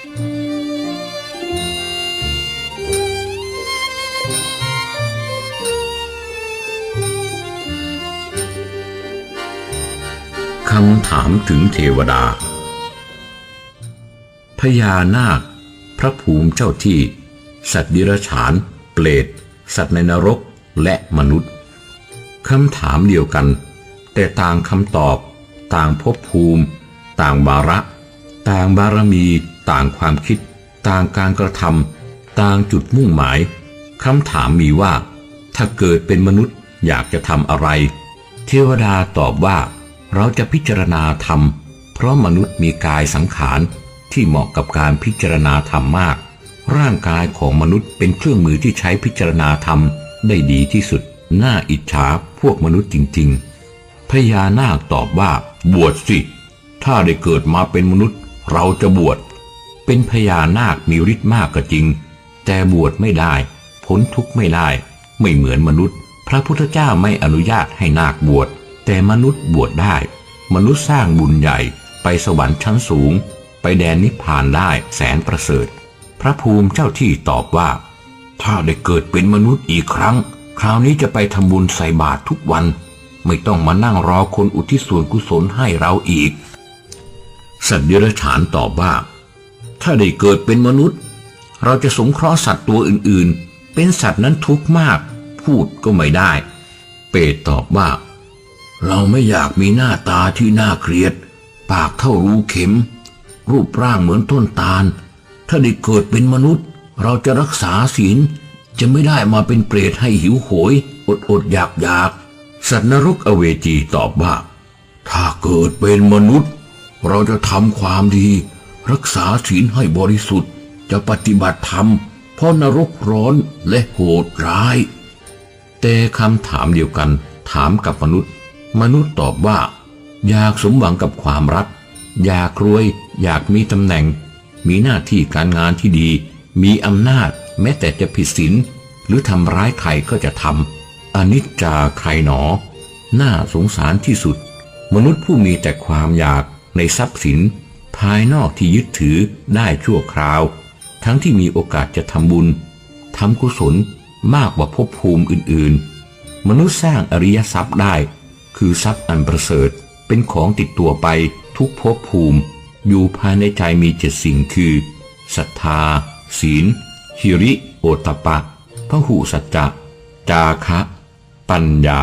คำถามถึงเทวดา พญานาค พระภูมิเจ้าที่ สัตว์ดิรฉาน เปรต สัตว์ในนรก และมนุษย์ คำถามเดียวกัน แต่ต่างคำตอบ ต่างภพภูมิ ต่างบาระ ต่างบารมี ต่างความคิด ต่างการกระทำต่างจุดมุ่งหมายคำถามมีว่า ถ้าเกิดเป็นมนุษย์อยากจะทำอะไร เทวดาตอบว่า เราจะพิจารณาธรรม เพราะมนุษย์มีกายสังขารที่เหมาะกับการพิจารณาธรรมมาก ร่างกายของมนุษย์เป็นเครื่องมือที่ใช้พิจารณาธรรมได้ดีที่สุด น่าอิจฉาพวกมนุษย์จริง ๆ พญานาคตอบว่า บวชสิ ถ้าได้เกิดมาเป็นมนุษย์ เราจะบวช เป็นพญานาคมีฤทธิ์มากก็จริง แต่บวชไม่ได้ พ้นทุกข์ไม่ได้ ไม่เหมือนมนุษย์ พระพุทธเจ้าไม่อนุญาตให้นาคบวช แต่มนุษย์บวชได้ มนุษย์สร้างบุญใหญ่ไปสวรรค์ชั้นสูง ไปแดนนิพพานได้แสนประเสริฐ พระภูมิเจ้าที่ตอบว่า ถ้าได้เกิดเป็นมนุษย์อีกครั้ง คราวนี้จะไปทำบุญใส่บาตรทุกวัน ไม่ต้องมานั่งรอคนอุทิศส่วนกุศลให้เราอีกสัตว์เดรัจฉานตอบว่า ถ้าได้เกิดเป็นมนุษย์ เราจะสงเคราะห์สัตว์ตัวอื่นๆ เป็นสัตว์นั้นทุกข์มาก พูดก็ไม่ได้ เปรตตอบว่า เราไม่อยากมีหน้าตาที่น่าเกลียด ปากเท่ารูเข็ม รูปร่างเหมือนต้นตาล ถ้าได้เกิดเป็นมนุษย์ เราจะรักษาศีลจะไม่ได้มาเป็นเปรตให้หิวโหย อดอดอยากอยาก สัตว์นรกอเวจีตอบว่า ถ้าเกิดเป็นมนุษย์ เราจะทำความดี รักษาศีลให้บริสุทธิ์จะปฏิบัติธรรมเพราะนรกร้อนและโหดร้าย แต่คำถามเดียวกันถามกับมนุษย์ มนุษย์ตอบว่า อยากสมหวังกับความรัก อยากรวย อยากมีตำแหน่ง มีหน้าที่การงานที่ดี มีอำนาจแม้แต่จะผิดศีลหรือทำร้ายใครก็จะทำอนิจจาใครหนอ น่าสงสารที่สุด มนุษย์ผู้มีแต่ความอยากในทรัพย์สิน ภายนอกที่ยึดถือได้ชั่วคราว ทั้งที่มีโอกาสจะทำบุญทำกุศลมากกว่าภพภูมิอื่นๆ มนุษย์สร้างอริยทรัพย์ได้ คือทรัพย์อันประเสริฐเป็นของติดตัวไปทุกภพภูมิ อยู่ภายในใจมีเจ็ดสิ่งคือศรัทธา ศีล หิริ โอตตปปะพหุสัจจะ จาคะ ปัญญา